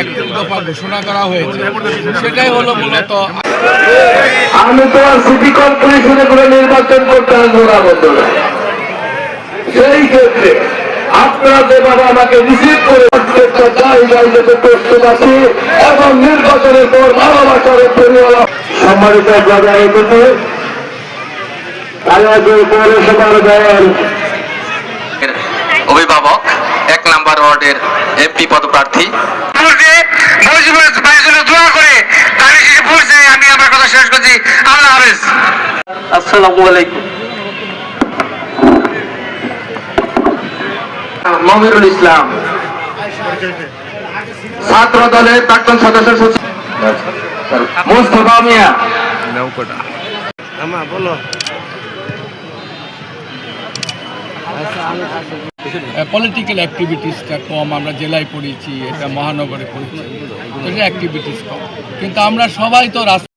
একত্রিশ দফা ঘোষণা করা হয়েছে। সেটাই হলো মূলত আমি তো আর সিটি কর্পোরেশনে করে নির্বাচন করতে আসব না বন্ধুরা। সেই ক্ষেত্রে আপনারা যেভাবে আমাকে রিসিভ করে প্রস্তুত আছি এবং নির্বাচনের পর ভালোবাসার পরিবার সম্মানিত রেখেছে পৌরসভার অভিভাবক এক নাম্বার ওয়ার্ডের এমপি পদপ্রার্থী দোয়া করে আমি আমার কথা শেষ করছি। আল্লাহ হাফেজ। আসসালামু আলাইকুম। মমিরুল ইসলাম। ছাত্র দলের প্রাক্তন সদস্য সচিব। মুস্তফা মিয়া। পলিটিক্যাল অ্যাক্টিভিটিসটা কম, আমরা জেলায় পড়েছি, এটা মহানগরে পড়েছি অ্যাক্টিভিটিস কম। কিন্তু আমরা সবাই তো রাস্তা